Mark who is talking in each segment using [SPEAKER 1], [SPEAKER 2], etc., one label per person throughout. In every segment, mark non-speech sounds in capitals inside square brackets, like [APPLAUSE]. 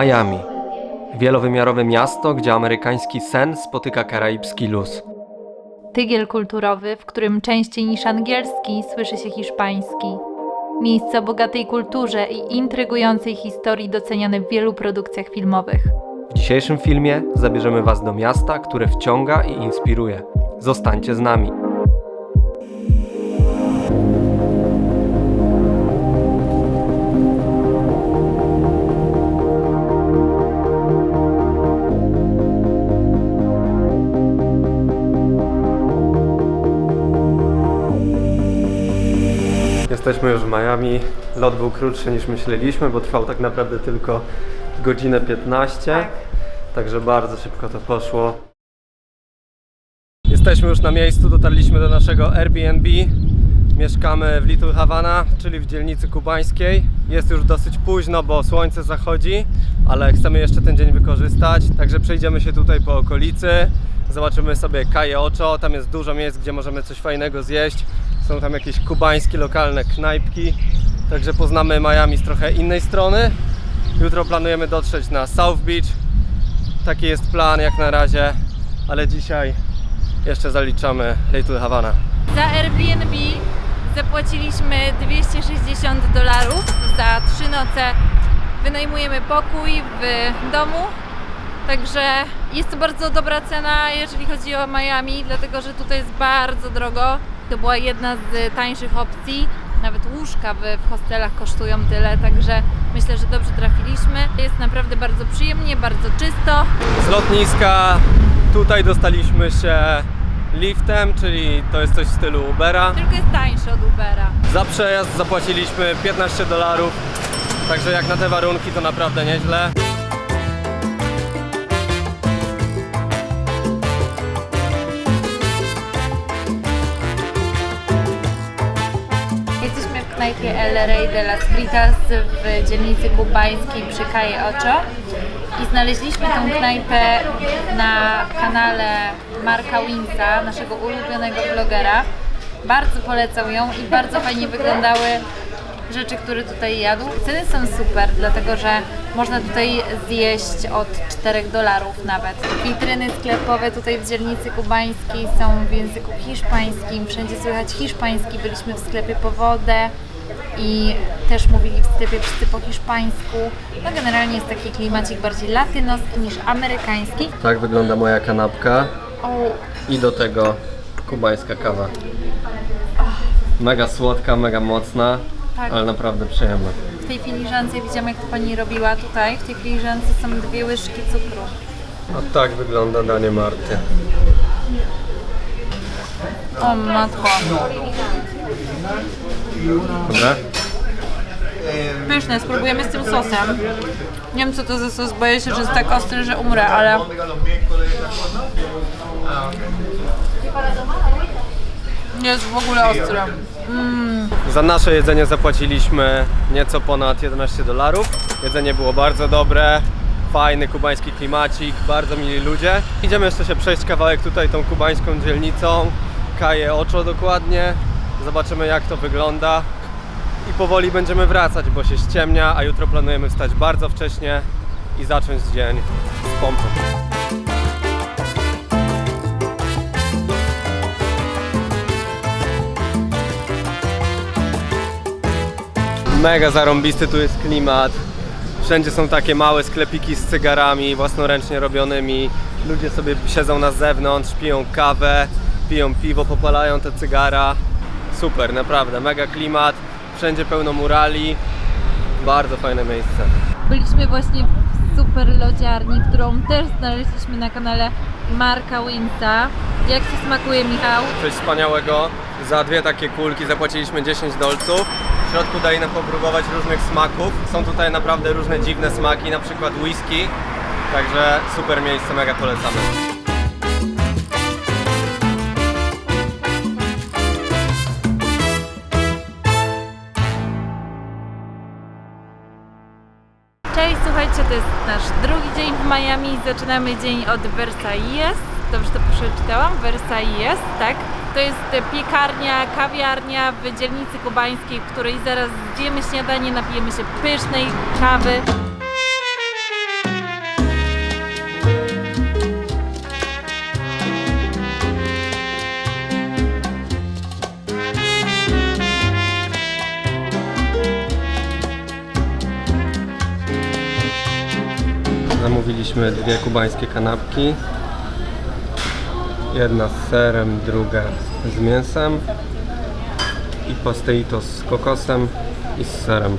[SPEAKER 1] Miami. Wielowymiarowe miasto, gdzie amerykański sen spotyka karaibski luz.
[SPEAKER 2] Tygiel kulturowy, w którym częściej niż angielski słyszy się hiszpański. Miejsce o bogatej kulturze i intrygującej historii doceniane w wielu produkcjach filmowych.
[SPEAKER 1] W dzisiejszym filmie zabierzemy Was do miasta, które wciąga i inspiruje. Zostańcie z nami. Jesteśmy już w Miami. Lot był krótszy niż myśleliśmy, bo trwał tak naprawdę tylko godzinę 15. Także bardzo szybko to poszło. Jesteśmy już na miejscu, dotarliśmy do naszego Airbnb. Mieszkamy w Little Havana, czyli w dzielnicy kubańskiej. Jest już dosyć późno, bo słońce zachodzi, ale chcemy jeszcze ten dzień wykorzystać. Także przejdziemy się tutaj po okolicy. Zobaczymy sobie Calle Ocho. Tam jest dużo miejsc, gdzie możemy coś fajnego zjeść. Są tam jakieś kubańskie, lokalne knajpki. Także poznamy Miami z trochę innej strony. Jutro planujemy dotrzeć na South Beach. Taki jest plan jak na razie, ale dzisiaj jeszcze zaliczamy Little Havana.
[SPEAKER 2] Za Airbnb zapłaciliśmy 260 dolarów za trzy noce. Wynajmujemy pokój w domu. Także jest to bardzo dobra cena, jeżeli chodzi o Miami, dlatego że tutaj jest bardzo drogo. To była jedna z tańszych opcji. Nawet łóżka w, w hostelach kosztują tyle, także myślę, że dobrze trafiliśmy. Jest naprawdę bardzo przyjemnie, bardzo czysto.
[SPEAKER 1] Z lotniska tutaj dostaliśmy się liftem, czyli to jest coś w stylu Ubera.
[SPEAKER 2] Tylko jest tańsze od Ubera.
[SPEAKER 1] Za przejazd zapłaciliśmy 15 dolarów, także jak na te warunki to naprawdę nieźle.
[SPEAKER 2] Knajpie El Rey de las Fritas w dzielnicy kubańskiej przy Calle Ocho i znaleźliśmy tą knajpę na kanale Marka Winsa, naszego ulubionego vlogera. Bardzo polecał ją i bardzo fajnie wyglądały rzeczy, które tutaj jadł. Ceny są super, dlatego że można tutaj zjeść od 4 dolarów nawet. Witryny sklepowe tutaj w dzielnicy kubańskiej są w języku hiszpańskim, wszędzie słychać hiszpański. Byliśmy w sklepie po wodę i też mówili w sklepie wszyscy po hiszpańsku. No generalnie jest taki klimacik bardziej latynoski niż amerykański.
[SPEAKER 1] Tak wygląda moja kanapka
[SPEAKER 2] O,
[SPEAKER 1] i do tego kubańska kawa. Mega słodka, mega mocna,
[SPEAKER 2] Tak.
[SPEAKER 1] ale naprawdę przyjemna.
[SPEAKER 2] w tej filiżance widziałam jak to pani robiła tutaj. W tej filiżance są dwie łyżki cukru.
[SPEAKER 1] A tak wygląda danie Marty.
[SPEAKER 2] O matko.
[SPEAKER 1] Dobra?
[SPEAKER 2] Pyszne, spróbujemy z tym sosem. Nie wiem co to za sos, boję się, że jest tak ostry, że umrę, ale... Nie jest w ogóle ostry.
[SPEAKER 1] Za nasze jedzenie zapłaciliśmy nieco ponad 11 dolarów. Jedzenie było bardzo dobre, fajny kubański klimacik, bardzo mili ludzie. Idziemy jeszcze się przejść kawałek tutaj tą kubańską dzielnicą, Kaje Oczo dokładnie. Zobaczymy jak to wygląda. I powoli będziemy wracać, bo się ściemnia, a jutro planujemy wstać bardzo wcześnie i zacząć dzień z pompą. Mega zarąbisty tu jest klimat. Wszędzie są takie małe sklepiki z cygarami własnoręcznie robionymi. Ludzie sobie siedzą na zewnątrz, piją kawę, piją piwo, popalają te cygara. Super, naprawdę, mega klimat. Wszędzie pełno murali. Bardzo fajne miejsce.
[SPEAKER 2] Byliśmy właśnie w super lodziarni, którą też znaleźliśmy na kanale Marka Winsa. Jak Ci smakuje, Michał?
[SPEAKER 1] Coś wspaniałego. Za dwie takie kulki zapłaciliśmy 10 dolców. W środku daje nam popróbować różnych smaków. Są tutaj naprawdę różne dziwne smaki, na przykład whisky. Także super miejsce, mega polecamy.
[SPEAKER 2] W Miami. Zaczynamy dzień od Versailles. Dobrze to przeczytałam? Versailles, tak? To jest piekarnia, kawiarnia w dzielnicy kubańskiej, w której zaraz zjemy śniadanie, napijemy się pysznej kawy.
[SPEAKER 1] Zamówiliśmy dwie kubańskie kanapki. Jedna z serem, druga z mięsem. I pastelito z kokosem i z serem.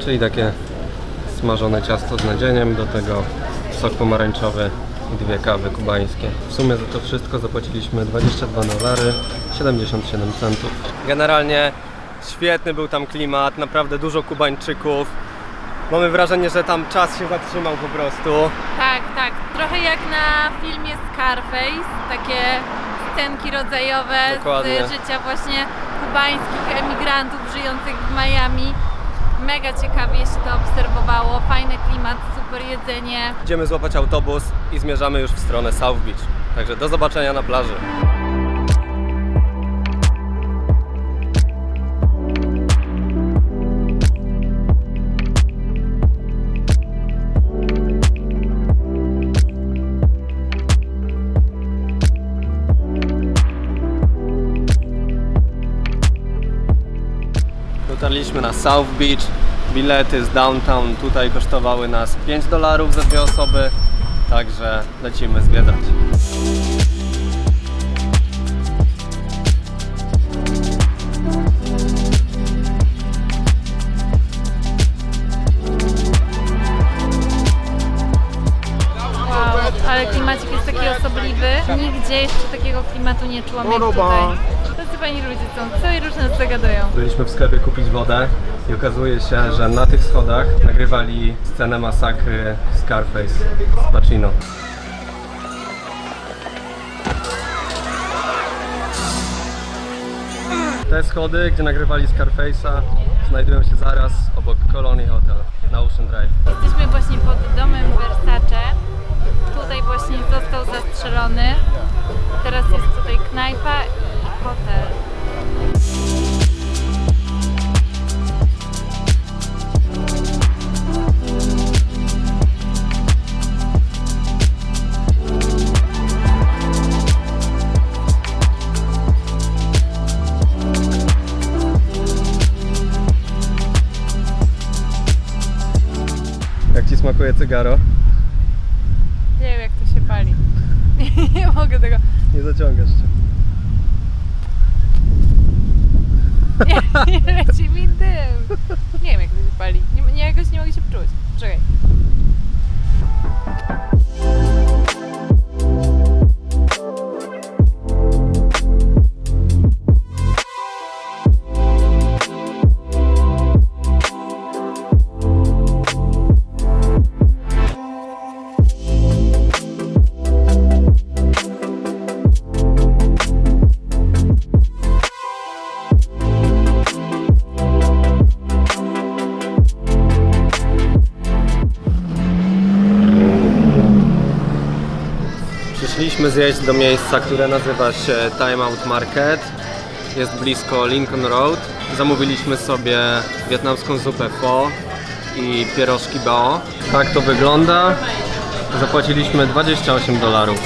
[SPEAKER 1] Czyli takie smażone ciasto z nadzieniem, do tego sok pomarańczowy i dwie kawy kubańskie. W sumie za to wszystko zapłaciliśmy 22 dolary 77 centów. Generalnie świetny był tam klimat, naprawdę dużo Kubańczyków. Mamy wrażenie, że tam czas się zatrzymał po prostu.
[SPEAKER 2] Tak, tak. Trochę jak na filmie Scarface, takie scenki rodzajowe
[SPEAKER 1] Dokładnie.
[SPEAKER 2] z życia właśnie kubańskich emigrantów żyjących w Miami. Mega ciekawie się to obserwowało, fajny klimat, super jedzenie.
[SPEAKER 1] Idziemy złapać autobus i zmierzamy już w stronę South Beach. Także do zobaczenia na plaży. Dotarliśmy na South Beach. Bilety z downtown tutaj kosztowały nas 5 dolarów za dwie osoby. Także lecimy zwiedzać.
[SPEAKER 2] Wow, ale klimacik jest taki osobliwy. Nigdzie jeszcze takiego klimatu nie czułam jak tutaj. Tacy fajni ludzie są, co i różne zagadują.
[SPEAKER 1] Byliśmy w sklepie kupić wodę i okazuje się, że na tych schodach nagrywali scenę masakry Scarface z Pacino. Te schody, gdzie nagrywali Scarface'a, znajdują się zaraz obok Colony Hotel na Ocean Drive.
[SPEAKER 2] Jesteśmy właśnie pod domem Versace. Tutaj właśnie został zastrzelony. Teraz jest tutaj knajpa hotel.
[SPEAKER 1] Jak Ci smakuje cygaro?
[SPEAKER 2] Nie wiem jak to się pali. [LAUGHS] Nie mogę tego.
[SPEAKER 1] Nie zaciągasz się. [LAUGHS]
[SPEAKER 2] Nie, nie leci mi dym. Nie wiem jak to się pali. Nie, nie, jakoś nie mogę się poczuć. Czekaj.
[SPEAKER 1] Przyszliśmy zjeść do miejsca, które nazywa się Time Out Market. Jest blisko Lincoln Road. Zamówiliśmy sobie wietnamską zupę pho i pierożki bao. Tak to wygląda. Zapłaciliśmy 28 dolarów.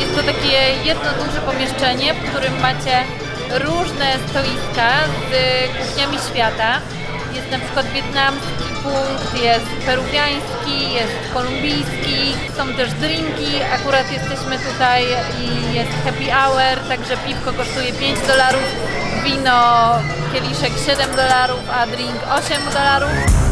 [SPEAKER 2] Jest to takie jedno duże pomieszczenie, w którym macie różne stoiska z kuchniami świata. Jest na przykład wietnamski punkt, jest peruwiański, jest kolumbijski, są też drinki. Akurat jesteśmy tutaj i jest happy hour, także piwko kosztuje 5 dolarów, wino, kieliszek 7 dolarów, a drink 8 dolarów.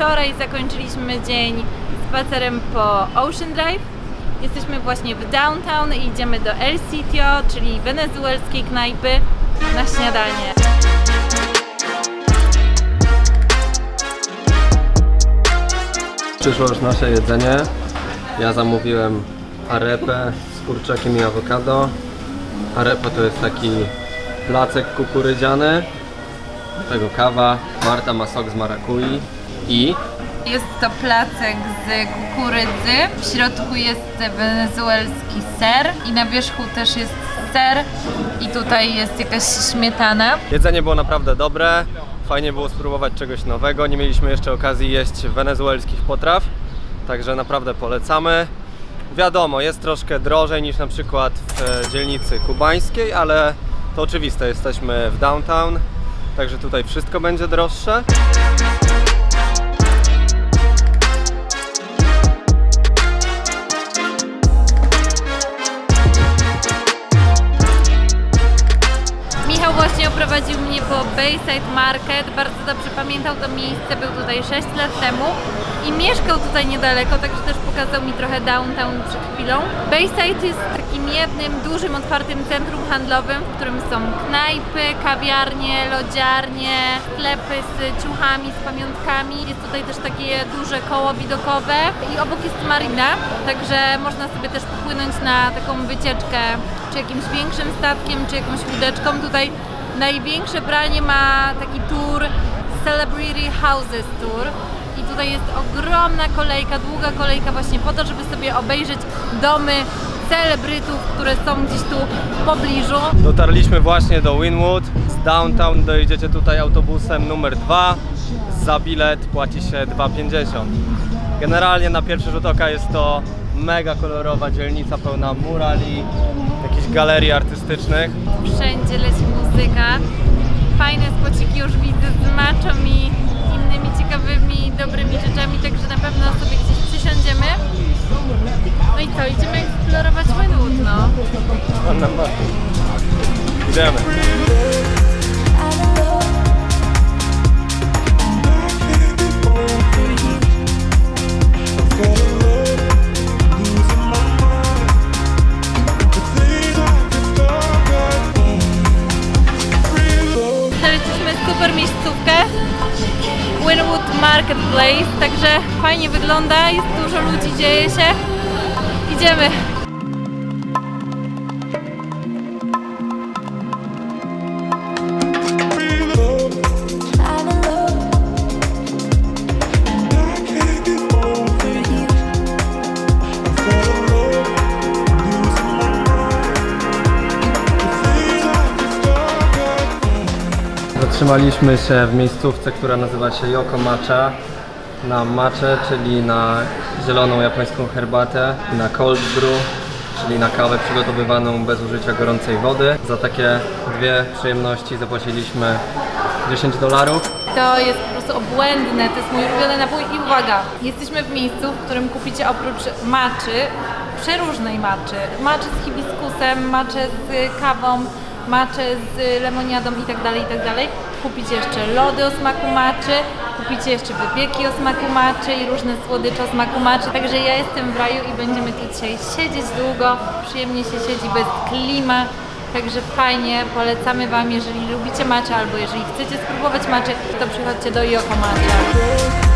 [SPEAKER 2] Wczoraj zakończyliśmy dzień spacerem po Ocean Drive. Jesteśmy właśnie w downtown i idziemy do El Sitio, czyli wenezuelskiej knajpy, na śniadanie.
[SPEAKER 1] Przyszło już nasze jedzenie. Ja zamówiłem arepę z kurczakiem i awokado. Arepa to jest taki placek kukurydziany. Tego kawa. Marta ma sok z marakui. I
[SPEAKER 2] Jest to placek z kukurydzy. W środku jest wenezuelski ser i na wierzchu też jest ser i tutaj jest jakaś śmietana.
[SPEAKER 1] Jedzenie było naprawdę dobre, fajnie było spróbować czegoś nowego. Nie mieliśmy jeszcze okazji jeść wenezuelskich potraw, także naprawdę polecamy. Wiadomo, jest troszkę drożej niż na przykład w e, dzielnicy kubańskiej, ale to oczywiste, jesteśmy w downtown, także tutaj wszystko będzie droższe.
[SPEAKER 2] Bayside Market. Bardzo dobrze pamiętał to miejsce, był tutaj 6 lat temu i mieszkał tutaj niedaleko, także też pokazał mi trochę downtown przed chwilą. Bayside jest takim jednym dużym, otwartym centrum handlowym, w którym są knajpy, kawiarnie, lodziarnie, sklepy z ciuchami, z pamiątkami. Jest tutaj też takie duże koło widokowe i obok jest marina, także można sobie też popłynąć na taką wycieczkę czy jakimś większym statkiem, czy jakąś łódeczką. Tutaj największe branie ma taki tour Celebrity Houses Tour. I tutaj jest ogromna kolejka, długa kolejka właśnie po to, żeby sobie obejrzeć domy celebrytów, które są gdzieś tu w pobliżu.
[SPEAKER 1] Dotarliśmy właśnie do Winwood. Z downtown dojedziecie tutaj autobusem numer 2. Za bilet płaci się 2,50. Generalnie na pierwszy rzut oka jest to mega kolorowa dzielnica pełna murali, jakichś galerii artystycznych.
[SPEAKER 2] Wszędzie leci muzyka. Fajne spociki już widzę z maczą i innymi ciekawymi, dobrymi rzeczami, także na pewno sobie gdzieś przysiądziemy. No i co, idziemy eksplorować Wynwood, no.
[SPEAKER 1] Ma. Idziemy.
[SPEAKER 2] Marketplace, także fajnie wygląda, jest dużo ludzi, dzieje się. Idziemy.
[SPEAKER 1] Zatrzymaliśmy się w miejscówce, która nazywa się Yoko Matcha. Na matcha, czyli na zieloną japońską herbatę na cold brew, czyli na kawę przygotowywaną bez użycia gorącej wody. Za takie dwie przyjemności zapłaciliśmy 10 dolarów.
[SPEAKER 2] To jest po prostu obłędne, to jest mój ulubiony napój i uwaga, jesteśmy w miejscu, w którym kupicie oprócz maczy, przeróżnej maczy, maczy z hibiskusem, maczy z kawą, maczy z lemoniadą i tak Kupicie jeszcze lody o smaku maczy, kupicie jeszcze wypieki o smaku maczy i różne słodycze o smaku maczy. Także ja jestem w raju i będziemy tu dzisiaj siedzieć długo, przyjemnie się siedzi bez klima. Także fajnie, polecamy Wam, jeżeli lubicie matcha albo jeżeli chcecie spróbować matchy, to przychodźcie do Yoko Matcha.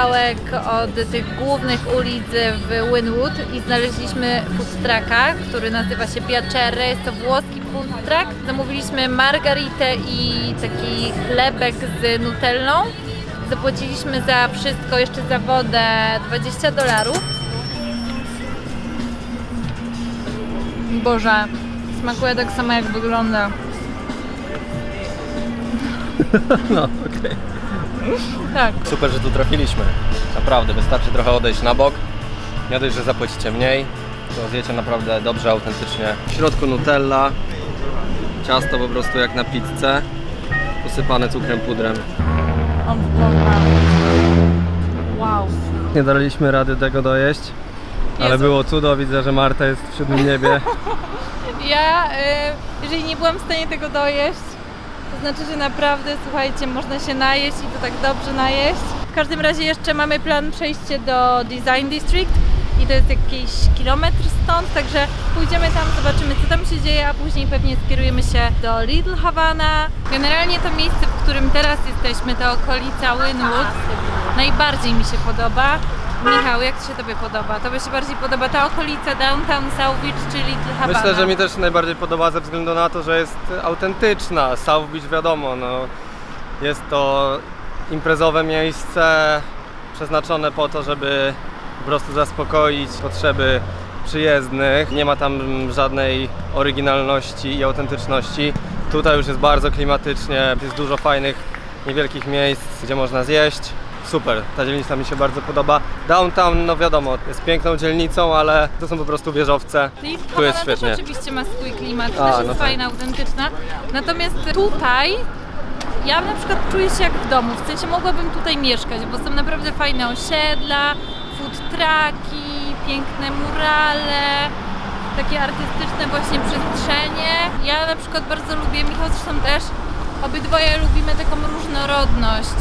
[SPEAKER 2] Kawałek od tych głównych ulic w Wynwood i znaleźliśmy food trucka, który nazywa się Piacere. Jest to włoski food truck. Zamówiliśmy margaritę i taki chlebek z nutellą. Zapłaciliśmy za wszystko, jeszcze za wodę 20 dolarów. Boże, smakuje tak samo jak wygląda. [LAUGHS]
[SPEAKER 1] No, okej.
[SPEAKER 2] Tak.
[SPEAKER 1] Super, że tu trafiliśmy. Naprawdę, wystarczy trochę odejść na bok. Nie dość, że zapłacicie mniej, to zjecie naprawdę dobrze, autentycznie. W środku Nutella, ciasto po prostu jak na pizzę, posypane cukrem, pudrem.
[SPEAKER 2] Wow.
[SPEAKER 1] Nie daliśmy rady tego dojeść, ale
[SPEAKER 2] Jezu.
[SPEAKER 1] było cudo, widzę, że Marta jest w siódmym niebie. [LAUGHS]
[SPEAKER 2] Ja, y, jeżeli nie byłam w stanie tego dojeść, znaczy, że naprawdę, słuchajcie, można się najeść i to tak dobrze najeść. W każdym razie jeszcze mamy plan przejście do Design District i to jest jakiś kilometr stąd, także pójdziemy tam, zobaczymy co tam się dzieje, a później pewnie skierujemy się do Little Havana. Generalnie to miejsce, w którym teraz jesteśmy, to okolica Wynwood, najbardziej mi się podoba. Michał, jak Ci się Tobie podoba? Tobie się bardziej podoba ta okolica Downtown South Beach czy Little Havana?
[SPEAKER 1] Myślę, że mi też najbardziej podoba ze względu na to, że jest autentyczna. South Beach wiadomo, no, jest to imprezowe miejsce przeznaczone po to, żeby po prostu zaspokoić potrzeby przyjezdnych. Nie ma tam żadnej oryginalności i autentyczności. Tutaj już jest bardzo klimatycznie, jest dużo fajnych, niewielkich miejsc, gdzie można zjeść. Super, ta dzielnica mi się bardzo podoba. Downtown, no wiadomo, jest piękną dzielnicą, ale to są po prostu wieżowce.
[SPEAKER 2] Little
[SPEAKER 1] Tu jest świetnie.
[SPEAKER 2] też oczywiście ma swój klimat,
[SPEAKER 1] A,
[SPEAKER 2] też jest
[SPEAKER 1] no tak.
[SPEAKER 2] fajna, autentyczna. Natomiast tutaj ja na przykład czuję się jak w domu, w sensie mogłabym tutaj mieszkać, bo są naprawdę fajne osiedla, food trucki, piękne murale, takie artystyczne właśnie przestrzenie. Ja na przykład bardzo lubię, Michał zresztą też, obydwoje lubimy taką różnorodność,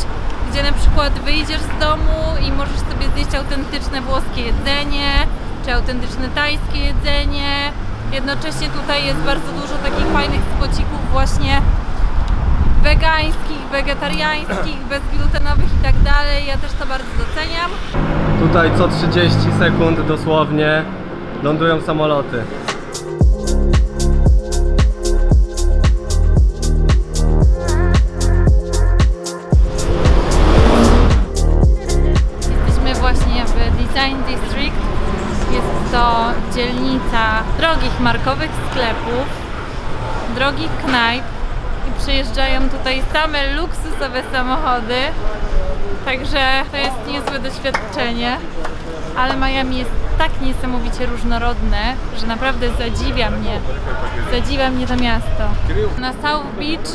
[SPEAKER 2] gdzie na przykład wyjdziesz z domu i możesz sobie zjeść autentyczne włoskie jedzenie, czy autentyczne tajskie jedzenie. Jednocześnie tutaj jest bardzo dużo takich fajnych spocików właśnie wegańskich, wegetariańskich, bezglutenowych i tak dalej. Ja też to bardzo doceniam.
[SPEAKER 1] Tutaj co 30 sekund dosłownie lądują samoloty.
[SPEAKER 2] Dzielnica drogich markowych sklepów, drogich knajp i przyjeżdżają tutaj same luksusowe samochody. Także to jest niezłe doświadczenie. Ale Miami jest tak niesamowicie różnorodne, że naprawdę zadziwia mnie. Zadziwia mnie to miasto. Na South Beach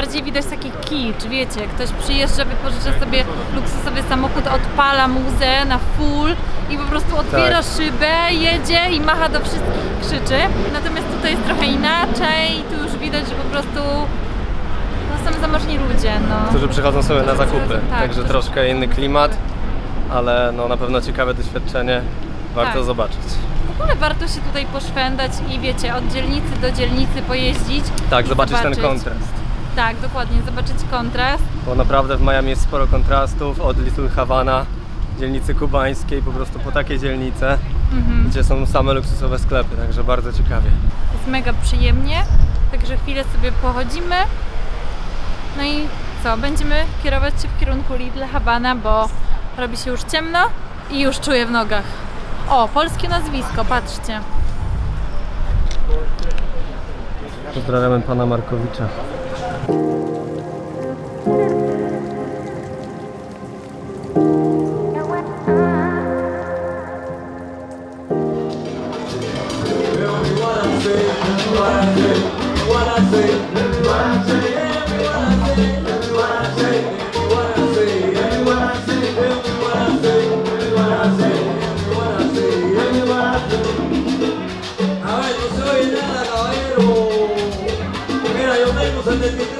[SPEAKER 2] bardziej widać taki kicz, wiecie, ktoś przyjeżdża, wypożycza sobie luksusowy samochód, odpala muzę na full i po prostu otwiera
[SPEAKER 1] Tak.
[SPEAKER 2] szybę, jedzie i macha do wszystkich, krzyczy. Natomiast tutaj jest trochę inaczej, tu już widać, że po prostu no, są zamożni ludzie, no.
[SPEAKER 1] Którzy przychodzą sobie na zakupy.
[SPEAKER 2] tak,
[SPEAKER 1] Także troszkę inny klimat, ale no na pewno ciekawe doświadczenie. Warto
[SPEAKER 2] Tak.
[SPEAKER 1] zobaczyć.
[SPEAKER 2] W ogóle warto się tutaj poszwendać i wiecie, od dzielnicy do dzielnicy pojeździć.
[SPEAKER 1] Tak,
[SPEAKER 2] i
[SPEAKER 1] zobaczyć ten kontrast.
[SPEAKER 2] Tak, dokładnie, zobaczyć kontrast.
[SPEAKER 1] Bo naprawdę w Miami jest sporo kontrastów od Little Havana, dzielnicy kubańskiej, po prostu po takie dzielnice,
[SPEAKER 2] Mhm.
[SPEAKER 1] gdzie są same luksusowe sklepy, także bardzo ciekawie.
[SPEAKER 2] Jest mega przyjemnie, także chwilę sobie pochodzimy. No i co, będziemy kierować się w kierunku Little Havana, bo robi się już ciemno i już czuję w nogach. O, polskie nazwisko, patrzcie.
[SPEAKER 1] Pozdrawiamy pana Markowicza.
[SPEAKER 3] A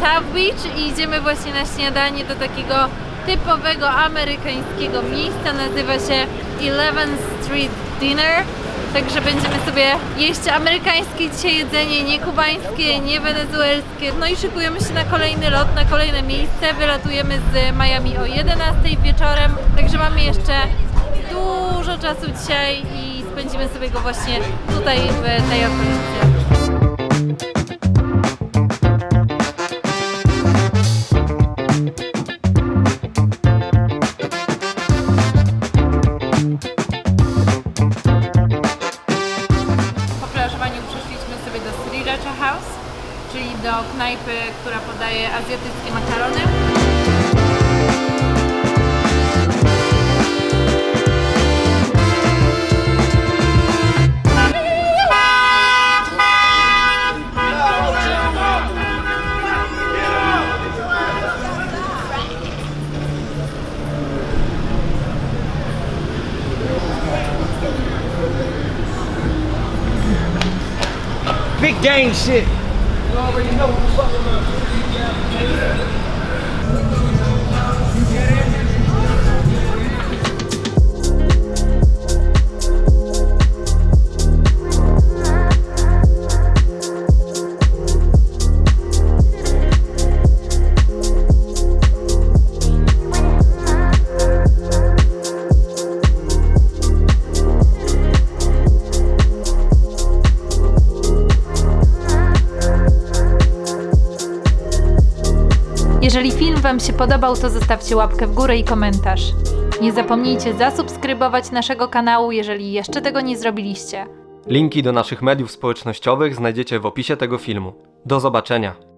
[SPEAKER 2] Beach i idziemy właśnie na śniadanie do takiego typowego amerykańskiego miejsca. Nazywa się 11th Street Dinner. Także będziemy sobie jeść amerykańskie dzisiaj jedzenie, nie kubańskie, nie wenezuelskie. No i szykujemy się na kolejny lot, na kolejne miejsce. Wylatujemy z Miami o 11 wieczorem. Także mamy jeszcze dużo czasu dzisiaj i spędzimy sobie go właśnie tutaj w tej okolicy. Która podaje azjatyckie makarony.
[SPEAKER 4] Big gang shit.
[SPEAKER 2] Jeżeli film Wam się podobał, to zostawcie łapkę w górę i komentarz. Nie zapomnijcie zasubskrybować naszego kanału, jeżeli jeszcze tego nie zrobiliście.
[SPEAKER 1] Linki do naszych mediów społecznościowych znajdziecie w opisie tego filmu. Do zobaczenia!